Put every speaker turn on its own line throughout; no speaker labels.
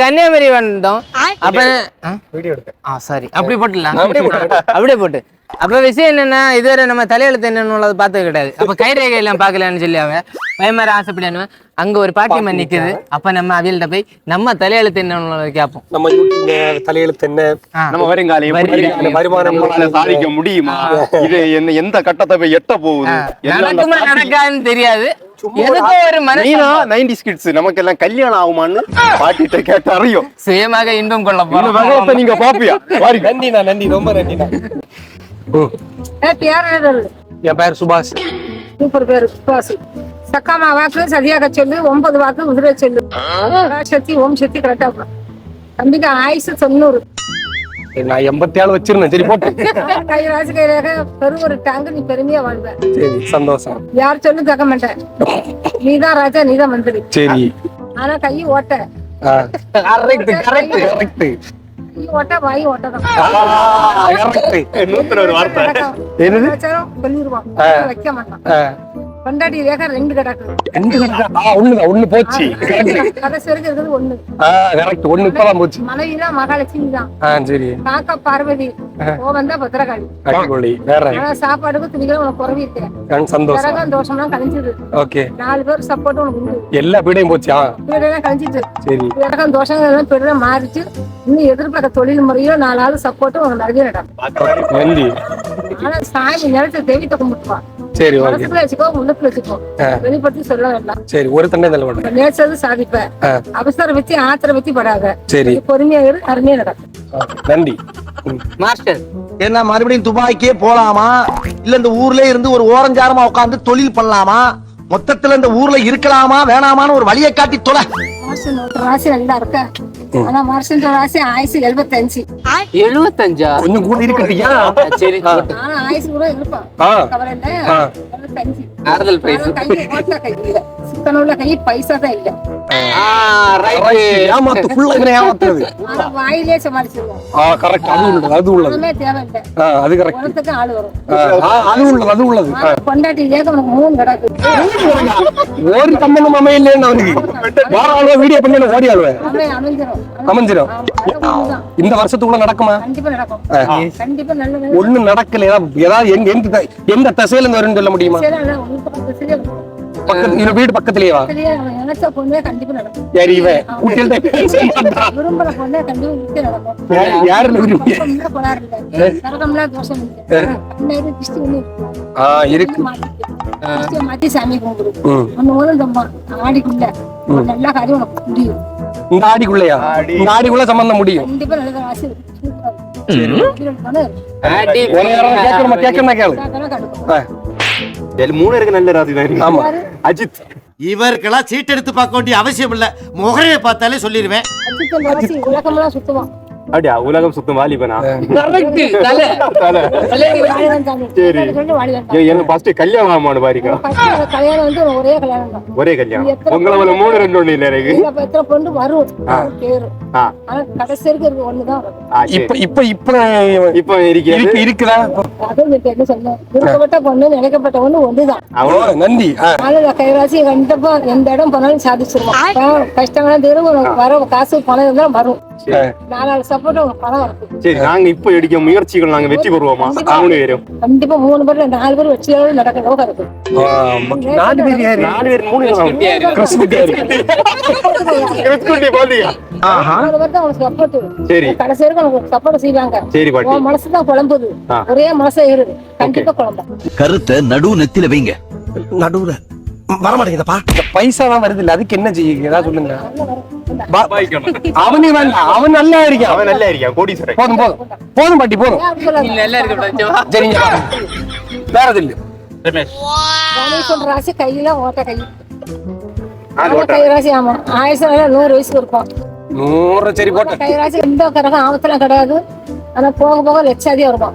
கன்னியாகுமரி வந்துட்டோம் அப்ப ஆ? ஆ சாரி. அப்படி போட்டுலாம் அப்படியே போட்டு. அப்ப விஷயம் என்னன்னா இதுவரை நம்ம தலையெழுத்து என்னன்னு பார்த்தது கிடையாது. அப்ப கை ரேகை எல்லாம் பார்க்கலான்னு சொல்லி அவன் பயமாரி ஆசைப்படானு அங்க ஒரு பாட்டியம்மா நிக்குது அப்ப நம்ம அவியல்கிட்ட போய் நம்ம தலையெழுத்து என்னன்னு கேட்போம்.
நம்ம தலையெழுத்து என்ன.
நம்ம இருக்கு?
வருமானம்
சாதிக்க முடியுமா? இது என்ன எந்த கட்டத்தை போய் எட்ட போகுது?
நடக்குமா நடக்காதுன்னு தெரியாது. எதுக்கோ ஒரு மனசு
நீனா 90s kids நமக்கு எல்லாம் கல்யாணம் ஆகுமான்னு பாட்டிட்ட கேட்டு அறியும்
சுயமாக இன்பம் கொள்ள போறோம்.
நீங்க பாப்பியா? வாரி.
நன்றிண்ணா நன்றி ரொம்ப நன்றிண்ணா. என் பேர் சுபாஷ்.
சூப்பர் பேரு சுபாசு சக்காமா வாக்கு சரியாக சொல்லு ஒன்பது வாக்கு குதிரை சொல்லு. சக்தி ஓம் சக்தி கரெக்டா தம்பிக்கு ஆயுசு தொண்ணூறு.
சரி, நான் எண்பத்தி ஏழு வச்சிருந்தேன். சரி போட்டு.
கை ராசி கைராக பெரு ஒரு டேங்கு நீ பெருமையா வாழ்வ.
சரி சந்தோஷம்.
யார் சொல்லு கேட்க மாட்டேன். நீதான் ராஜா நீதான் மந்திரி.
சரி.
ஆனா கை ஓட்ட.
கரெக்ட் கரெக்ட்
கரெக்ட் என்னது?
சொல்லிடுவான் வைக்க மாட்டான். கொண்டாடி ரேகா ரெண்டு கிடக்கு
ரெண்டு கணக்கா ஆ ஒண்ணுதான் ஒண்ணு போச்சு.
கடைசி வரைக்கும் ஒண்ணு.
ஆ கரெக்ட். ஒண்ணு இப்பதான் போச்சு.
மனைவினா மகாலட்சுமி தான்.
ஆ சரி.
காக்கா பார்வதி கோவம் தான் பத்திரகாளி.
வேற
சாப்பாடுக்கு துணிகளும் உனக்கு குறவி இருக்கேன்
சந்தோஷம்.
கரகம் தோஷம்லாம் கழிஞ்சது
ஓகே.
நாலு பேர் சப்போர்ட் உனக்கு உண்டு.
எல்லா பீடையும் போச்சு ஆ.
வீடெல்லாம் கழிஞ்சிட்டு
சரி.
கரகம் தோஷங்கள் எல்லாம் பெரிய மாறிச்சு இன்னும் எதிர்பார்க்க தொழில் முறையோ நாலு ஆள் சப்போர்ட்டும் உனக்கு நிறைய நடக்கும். ஆனா சாமி நேரத்தை தெய்வத்தை கும்பிட்டுவா
சரி ஓகே
மனசுக்குள்ள வச்சுக்கோ உள்ளத்துல வச்சுக்கோ. வெளிப்படுத்தி சொல்ல வேண்டாம்.
சரி ஒரு தண்டை தள்ள மாட்டேன்
நேச்சது சாதிப்ப அவசரம் வச்சு ஆத்திரம் வச்சு படாத.
சரி.
பொறுமையா இரு அருமையா நடக்கும்.
நன்றி.
மாஸ்டர்
என்ன மறுபடியும் துபாய்க்கே போலாமா? இல்ல இந்த ஊர்ல இருந்து ஒரு ஓரஞ்சாரமா உட்கார்ந்து தொழில் பண்ணலாமா? மொத்தத்துல இந்த ஊர்ல இருக்கலாமா வேணாமான்னு ஒரு வழியை காட்டி தொலை.
மார்சன் ஒரு ராசி நல்லா இருக்க? ஆனா மார்சன் ராசி ஆயுசு எழுபத்தஞ்சு.
எழுபத்தஞ்சா?
கொஞ்சம் கூட இருக்கட்டியா?
சரி.
ஆனா ஆயுசு கூட இருப்பான்
ஆ.
கவலை இல்ல. எழுபத்தஞ்சு.
ஆறுதல் பிரைஸ்
ஆனா கை பைசா தான் இல்ல.
ஏமாத்து ஃபுல்லா இவனை ஏமாத்துறது.
வாயிலே சமாளிச்சிருவோம்.
ஆ கரெக்ட் அது உள்ளது அது உள்ளது.
ஒண்ணுமே தேவையில்லை.
ஆ அது கரெக்ட்
உனத்துக்கு ஆள் வரும்.
அது உள்ளது அது உள்ளது. ஆ.
கொண்டாட்டி ஏக உனக்கு மூணு கிடக்கு.
ஒரு சம்பந்தம் அமையலன்னு அவனுக்கு. வார ஆளுவ வீடியோ பண்ணி நான்
அது உண்மைதான்.
இந்த வருஷத்துக்குள்ள நடக்குமா? ஒண்ணும் நடக்கல. ஏதாவது எந்த எந்த திசையில இருந்து வரும்னு சொல்ல முடியுமா?
பக்கத்து
வீடு பக்கத்துலயே வா.
சரியா, அவன் நினைச்ச பொண்ணே கண்டிப்பா நடக்கும்.
சரி இவன் ஊட்டியில
விரும்புற பொண்ணே கண்டிப்பா நிச்சயம் நடக்கும்.
யாருன்னு விரும்பி
நரகம்ல கோளாறு இல்ல. நரகம்ல தோஷம் இல்ல. கண்ணாடி திருஷ்டி ஒண்ணு இருக்கு. மாத்தி சாமி கும்பிடு.
ம்.
ஒண்ணு போதும் இந்த மா- ஆடிக்குள்ள நல்ல காரியம் உனக்கு முடியும்.
இந்த ஆடிக்குள்ளயா இந்த ஆடிக்குள்ள சம்பந்தம் முடியும்
கண்டிப்பா நல்ல
நேரம் கேட்கணுமா கேட்கணுமா கேளு
மூணு இருக்கு நல்ல இருக்கு.
ஆமா
அஜித்
இவருக்கெல்லாம் சீட் எடுத்து பார்க்க வேண்டிய அவசியம் இல்ல முகரையை பார்த்தாலே சொல்லிடுவேன்
சுத்துவான்.
அப்படியா? உலகம் சுத்தம் வாலிபனா?
கரெக்ட் தலை.
தலை.
வாலிபன் சாமி.
சரி. எனக்கு ஃபர்ஸ்ட் கல்யாணம் ஆமான்னு பாருங்க.
கல்யாணம் வந்து ஒரே கல்யாணம் தான்.
ஒரே கல்யாணம். உங்களை போல மூணு ரெண்டு ஒண்ணு இல்ல எனக்கு.
எத்தனை பொண்ணு வரும்? பேரு.
ஆ.
ஆனா கடைசி வரைக்கும் இருக்கு ஒண்ணுதான்.
இப்ப இப்ப இப்ப
இப்போ
இருக்கு இருக்குதா?
அதுவும் என்ன சொல்ல. விருப்பப்பட்ட பொண்ணு நினைக்கப்பட்ட ஒண்ணு ஒண்ணுதான்.
ஓ, நன்றி.
அதனால கைராசி கண்டிப்பா எந்த இடம் போனாலும் சாதிச்சிருவோம். கஷ்டங்கள்லாம் தீரும் வர காசு பணம் இருந்தாலும் வரும்.
சரி. நாங்க இப்ப எடுக்க முயற்சிகள் நாங்க வெற்றி பெறுவோமா? மூணு பேரும்.
கண்டிப்பா மூணு பேர்ல நாலு பேர் வெற்றியாளர் நடக்க யோகா இருக்கு
ஆ, நாலு பேர்
நாலு பேர் மூணு பேர்.
பேர்
சரி.
கடைசி வரைக்கும் சப்போர்ட் செய்வாங்க.
சரி பாட்டி.
உன் மனசு தான் குழம்புது. ஒரே மனசா கண்டிப்பா குழம்பு
கருத்தை நடு நெத்தில வைங்க.
நடுவுல. வரமாட்டேங்குதப்பா.
இந்த பைசா தான் வருது இல்ல அதுக்கு என்ன செய்யுங்க ஏதாவது சொல்லுங்க? பா- அவனே வேண்டாம் அவன் நல்லா இருக்கான்.
அவன் நல்லா இருக்கான் கோடீஸ்வரன்.
போதும் போதும். போதும் பாட்டி போதும்?
நல்லா இருக்கு
சரிங்க. வேற இது இல்ல.
கணேசன் ராசி கையில ஓட்ட கை. கை ராசி ஆமா. ஆயுசு நல்லா நூறு வயசுக்கு இருக்கும்.
நூறு சரி
கை ராசி எந்த கரகம் ஆபத்தெல்லாம் கிடையாது. ஆனா போக போக லட்சாதியா வருவான்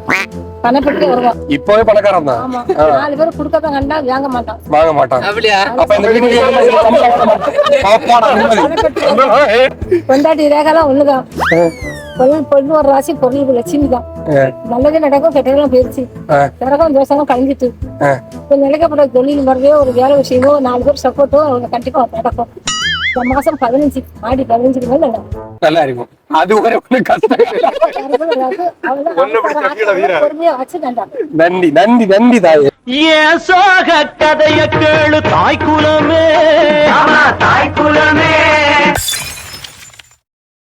பணப்பட்டு வருவான்.
இப்பவே பணக்காரன் தான்.
ஆமா. நாலு பேர் கொடுக்கறத கண்டா வாங்க மாட்டான்.
வாங்க மாட்டான். அப்ப இந்த வீட்டுக்கு.
கொண்டாட்டி ரேகெல்லாம் ஒண்ணுதான் பொருள் பொண்ணு ஒரு ராசி பொருள் லட்சுமி தான். நல்லது நடக்கும் கெட்டதெல்லாம் போயிருச்சு. கரகம் தோசகம் கழிஞ்சிட்டு. இப்ப நிலைக்கப்பட்ட தொழில் முறையோ ஒரு வேலை விஷயமோ நாலு பேர் சப்போர்ட்டோ அவங்க கண்டிப்பா நடக்கும். இந்த மாசம் பதினஞ்சு ஆடி பதினஞ்சுக்கு மேல.
நல்லா இருக்கும். அது ஒரு ஒண்ணு கஷ்டம் நன்றி நன்றி நன்றி தாயே.
ஏன் சோக கதைய கேளு தாய் குலமே. தாய் குலமே.